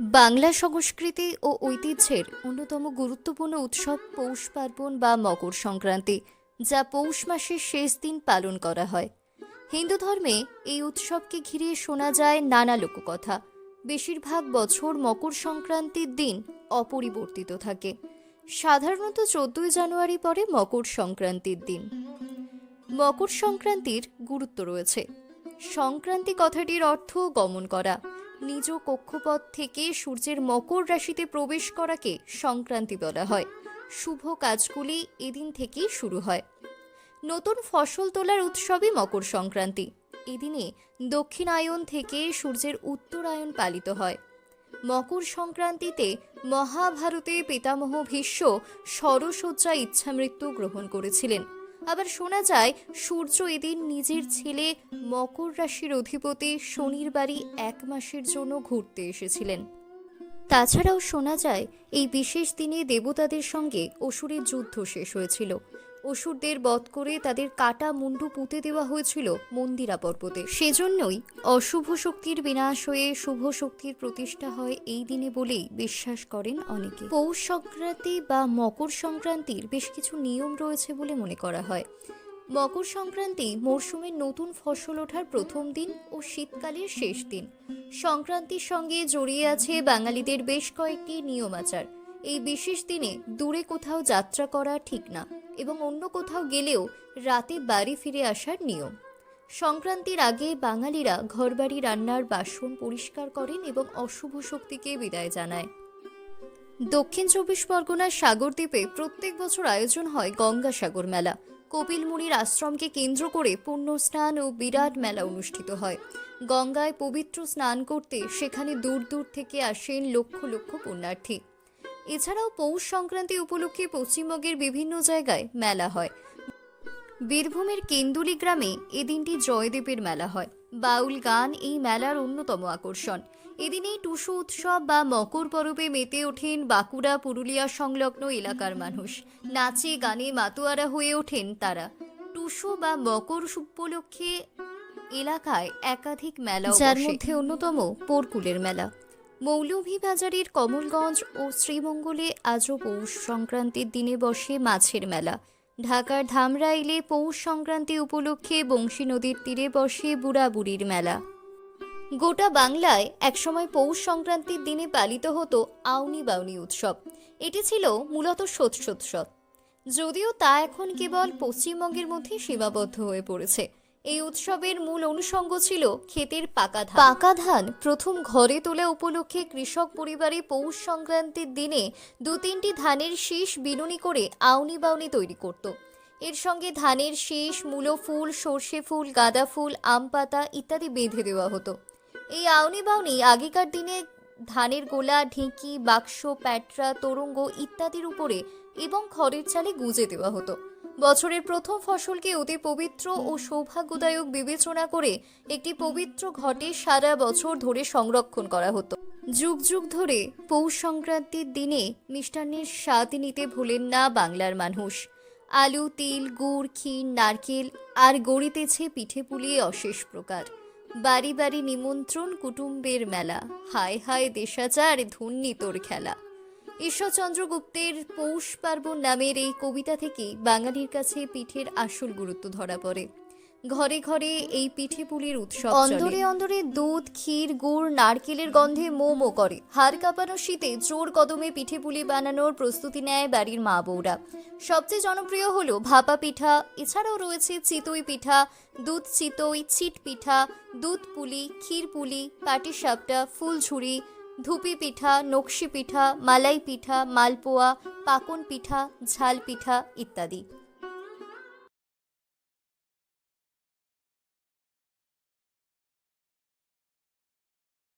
বাংলা সংস্কৃতি ও ঐতিহ্যের অন্যতম গুরুত্বপূর্ণ উৎসব পৌষ পার্বণ বা মকর সংক্রান্তি, যা পৌষ মাসের শেষ দিন পালন করা হয়। হিন্দু ধর্মে এই উৎসবকে ঘিরে শোনা যায় নানা লোককথা। বেশিরভাগ বছর মকর সংক্রান্তির দিন অপরিবর্তিত থাকে। সাধারণত চোদ্দই জানুয়ারি পরে মকর সংক্রান্তির দিন। মকর সংক্রান্তির গুরুত্ব রয়েছে। সংক্রান্তি কথাটির অর্থ গমন করা। নিজ কক্ষপথ থেকে সূর্যের মকর রাশিতে প্রবেশ করাকে সংক্রান্তি বলা হয়। শুভ কাজগুলি এদিন থেকেই শুরু হয়। নতুন ফসল তোলার উৎসবই মকর সংক্রান্তি। এদিনে দক্ষিণায়ন থেকে সূর্যের উত্তরায়ণ পালিত হয়। মকর সংক্রান্তিতে মহাভারতে পিতামহ ভীষ্ম সরসজ্জা ইচ্ছামৃত্যু গ্রহণ করেছিলেন। আবার শোনা যায়, সূর্য এদিন নিজের ছেলে মকর রাশির অধিপতি শনির বাড়ি এক মাসের জন্য ঘুরতে এসেছিলেন। তাছাড়াও শোনা যায়, এই বিশেষ দিনে দেবতাদের সঙ্গে অসুরের যুদ্ধ শেষ হয়েছিল। অসুরদের বধ করে তাদের কাটা মুন্ডু পুঁতে দেওয়া হয়েছিল মন্দিরা পর্বতে। সেজন্যই অশুভ শক্তির বিনাশ হয়ে শুভ শক্তির প্রতিষ্ঠা হয় এই দিনে বলেই বিশ্বাস করেন অনেকে। পৌষ সংক্রান্তি বা মকর সংক্রান্তির বেশ কিছু নিয়ম রয়েছে বলে মনে করা হয়। মকর সংক্রান্তি মরশুমের নতুন ফসল ওঠার প্রথম দিন ও শীতকালের শেষ দিন। সংক্রান্তির সঙ্গে জড়িয়ে আছে বাঙালিদের বেশ কয়েকটি নিয়মাচার। এই বিশেষ দিনে দূরে কোথাও যাত্রা করা ঠিক না। এবং অন্য কোথাও গেলেও রাতে বাড়ি ফিরে আসার নিয়ম। সংক্রান্তির আগে বাঙালিরা ঘরবাড়ি, রান্নার বাসন পরিষ্কার করেন এবং অশুভ শক্তিকে বিদায় জানায়। দক্ষিণ চব্বিশ পরগনার সাগরদ্বীপে প্রত্যেক বছর আয়োজন হয় গঙ্গাসাগর মেলা। কপিল মুনির আশ্রমকে কেন্দ্র করে পুণ্য স্নান ও বিরাট মেলা অনুষ্ঠিত হয়। গঙ্গায় পবিত্র স্নান করতে সেখানে দূর দূর থেকে আসেন লক্ষ লক্ষ পুণ্যার্থী। এছাড়াও পৌষ সংক্রান্তি উপলক্ষে পশ্চিমবঙ্গের বিভিন্ন জায়গায় মেলা হয়। বীরভূমের কেন্দুলি গ্রামে এদিনটি জয়দেবের মেলা হয়। বাউল গান এই মেলার অন্যতম আকর্ষণ। এদিনেই টুসু উৎসব বা মকর পরবে মেতে ওঠেন বাঁকুড়া পুরুলিয়া সংলগ্ন এলাকার মানুষ। নাচে গানে মাতোয়ারা হয়ে ওঠেন তারা। টুসু বা মকর উপলক্ষে এলাকায় একাধিক মেলা যার মধ্যে অন্যতম পোরকুলের মেলা। মৌলভীবাজারের কমলগঞ্জ ও শ্রীমঙ্গলে আজও পৌষ সংক্রান্তির দিনে বসে মাছের মেলা। ঢাকার ধামরাইলে পৌষ সংক্রান্তি উপলক্ষে বংশী নদীর তীরে বসে বুড়াবুড়ির মেলা। গোটা বাংলায় একসময় পৌষ সংক্রান্তির দিনে পালিত হতো আউনি বাউনি উৎসব। এটি ছিল মূলত সৎসোৎসব যদিও তা এখন কেবল পশ্চিমবঙ্গের মধ্যে সীমাবদ্ধ হয়ে পড়েছে। এই উৎসবের মূল অনুষঙ্গ ছিল ক্ষেতের পাকা ধান। পাকা ধান প্রথম ঘরে তোলা উপলক্ষে কৃষক পরিবারে পৌষ সংক্রান্তির দিনে দু তিনটি ধানের শীষ বিনুনি করে আউনি বাউনি তৈরি করত। এর সঙ্গে ধানের শীষ, মূলো ফুল, সর্ষে ফুল, গাঁদা ফুল, আম পাতা ইত্যাদি বেঁধে দেওয়া হতো। এই আউনি বাউনি আগেকার দিনে ধানের গোলা, ঢেঁকি, বাক্স, প্যাটরা, তোরঙ্গ ইত্যাদির উপরে এবং খড়ের চালে গুজে দেওয়া হতো। বছরের প্রথম ফসলকে অতি পবিত্র ও সৌভাগ্যদায়ক বিবেচনা করে একটি পবিত্র ঘটে সারা বছর ধরে সংরক্ষণ করা হতো। যুগ যুগ ধরে পৌষ সংক্রান্তির দিনে মিষ্টান্নের স্বাদ নিতে ভুলেন না বাংলার মানুষ। আলু, তিল, গুড়, ক্ষীর, নারকেল আর গড়িতেছে পিঠে পুলিয়ে অশেষ প্রকার। বাড়ি বাড়ি নিমন্ত্রণ কুটুম্বের মেলা। হায় হায় দেশাচার ধন্যি তোর খেলা। ঈশ্বরচন্দ্র গুপ্তের পৌষ পার্বণ নামের এই কবিতা থেকেই বাঙালির কাছে পিঠের আসল গুরুত্ব ধরা পড়ে। ঘরে ঘরে এই পিঠে পুলির উৎসব অন্দরে অন্দরে দুধ, ক্ষীর, গুড়, নারকেলের গন্ধে মোমো করে। হাড় কাঁপানো শীতে জোর কদমে পিঠে পুলি বানানোর প্রস্তুতি নেয় বাড়ির মা বউরা। সবচেয়ে জনপ্রিয় হলো ভাপা পিঠা, এছাড়াও রয়েছে চিতই পিঠা, দুধ চিতই, ছিট পিঠা, দুধ পুলি, ক্ষীর পুলি পাটিসাপটা ফুলঝুরি ধুপি পিঠা নকশি পিঠা মালাই পিঠা মালপোয়া পাকন পিঠা ঝাল পিঠা ইত্যাদি।